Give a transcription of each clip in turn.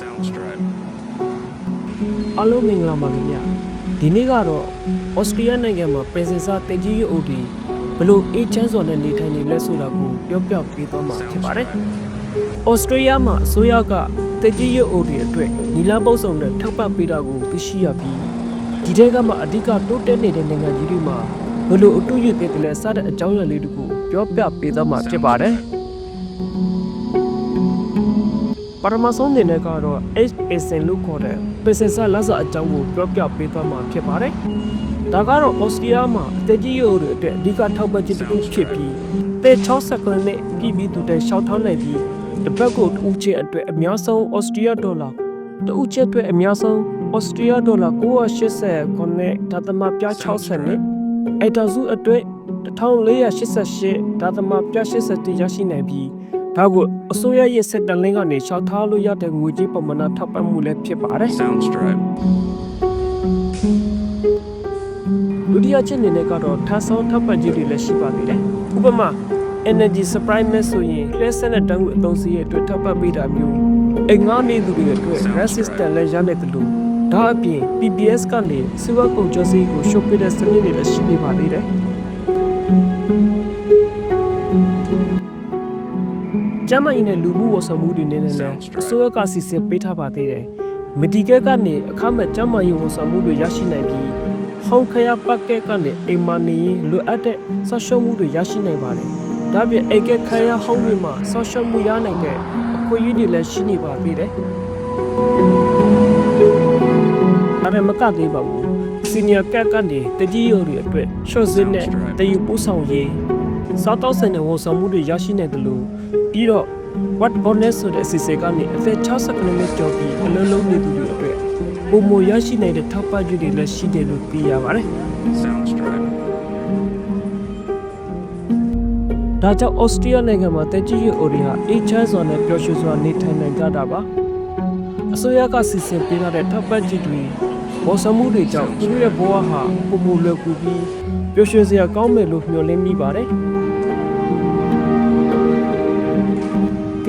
Soundstripe. အားလုံးမင်္ဂလာပါခင်ဗျဒီနေ့ကတော့ဩစတြေးလျနိုင်ငံမှာပင်စင်စာတင်ကြီးရုပ်အုပ်ဒီဘလို့အေချမ်းစွာနဲ့နေထိုင်နေလဲဆိုတာကိုပြောပြပေးသွားမှာဖြစ်ပါတယ်ဩစတြေးလျမှာအစိုးရကတင်ကြီးရုပ်အုပ်ဒီအတွက်နီလာပုတ်ဆောင်နဲ့ထောက်ပံ့ပေးတာကိုသိရှိရပြီးဒီထဲကမှအဓိကတိုးတက်နေတဲ့နိုင်ငံကြီးတွေမှာဘလို့အတူရတဲ့ကလေးစတဲ့အကြောင်းအရာလေးတွေကိုပြောပြပေးသွားမှာဖြစ်ပါတယ် ပထမဆုံးအနေနဲ့ကတော့ HSN လို့ခေါ်တဲ့ Business လက်စာအကြောင်းကိုပြောပြပေးသွားမှာဖြစ်ပါတယ်။ဒါကတော့ Austria မှာအသက်ကြီးရိုးတွေအတွက်အဓိကထောက်ပံ့ခြင်းတစ်ခုဖြစ်ပြီးပေ60ခုနဲ့ပြည်ပြီးသူတဲ့ရှောက်ထောင်းနိုင်ပြီးတစ်ပတ်ကိုတစ်ဦးချင်းအတွက်အများဆုံး Austria ဒေါ်လာတစ်ဦးချင်းအတွက်အများဆုံး Austria ဒေါ်လာ980ခုနဲ့ဒါသမပြ60နဲ့အဲ့ဒါစုအတွက်1488ဒါသမပြ80ရရှိနိုင်ပြီး ဒါကိုအစိုးရရဲ့စက်တလင်းကနေရှောက်ထားလို့ရတဲ့ငွေကြေးပမာဏထောက်ပံ့မှုလည်းဖြစ်ပါတယ် Soundstripe. ဒုတိယချက်အနေနဲ့ကတော့ထပ်ဆောင်ထောက်ပံ့ခြင်းတွေလည်းရှိပါသေးတယ်။ဥပမာ energy supply မဲ့ဆိုရင်လက်ဆက်နဲ့တန်းကိုအသုံးစရိတ်အတွက်ထောက်ပံ့ပေးတာမျိုးအိမ်ငါနေသူတွေအတွက် gas system လည်းရနိုင်တယ်လို့ဒါအပြင် PBS ကနေစီဝါကုန်ကျော်စီကိုရှုပ်ပေးတဲ့စနစ်တွေလည်းရှိနေပါသေးတယ်။ ကျမကြီးနဲ့လူမှုဝန်ဆောင်မှုတွေနဲ့လည်းအစိုးရကစီစဉ်ပေးထားပါသေးတယ်။ medical ကနေအခမဲ့ကျမကြီးဝန်ဆောင်မှုတွေရရှိနိုင်ပြီးဟောင်းခရပတ်ကဲကနေအိမ်မနေရင်လိုအပ်တဲ့ဆော့ရှုံမှုတွေရရှိနိုင်ပါတယ်။ဒါပြင်အိမ်ကခရဟောင်းတွေမှာဆော့ရှုံမှုရနိုင်တဲ့အခွင့်အရေးတွေလည်းရှိနေပါသေးတယ်။ဒါပေမဲ့မကသေးပါဘူး။ senior cat ကနေတကြီးရိုတွေအတွက် short zip နဲ့တယူပို့ဆောင်ရေးစားတောက်ဆိုင်တဲ့ဝန်ဆောင်မှုတွေရရှိနိုင်တယ်လို့ ပြီးတော့ what bonus ဆိုတဲ့အစီအစဉ်ကနေအသက်60ကီလိုမီတာကျော်ပြီးအလုံးလုံးနေသူတွေအတွက်ပုံမရရှိနိုင်တဲ့ထောက်ပံ့မှုတွေလည်းရှိတယ်လို့သိရပါတယ် Soundstripe. ။ဒါကြောင့်ဩစတြေးလျနိုင်ငံမှာတက်ကြီးရအိုရီဟာအေချမ်းစွာနဲ့ပျော်ရွှင်စွာနေထိုင်နိုင်ကြတာပါ။အစိုးရကစီစဉ်ပေးထားတဲ့ထောက်ပံ့ကြေးတွေပေါ်ဆမှုတွေကြောင့်သူတို့ရဲ့ဘဝဟာပုံမလွယ်ကူပြီးပျော်ရွှင်စရာကောင်းမယ်လို့မျှော်လင့်မိပါတယ်။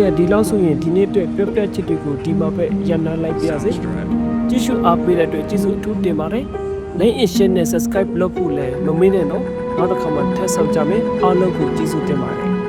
ကဲဒီလောက်ဆိုရင်ဒီနေ့အတွက်ပြောပြချက်တွေကိုဒီမှာပဲရန်နာလိုက်ပါရစေ။ Soundstripe. ကြည့်ရှုအားပေးတဲ့အတွက်ကျေးဇူးအထူးတင်ပါတယ်။ Like and share နဲ့ subscribe လုပ်ဖို့လည်းမမေ့နဲ့နော်။နောက်တစ်ခါမှထပ်ဆောင်ကြမယ်။အားလုံးကိုကျေးဇူးတင်ပါတယ်။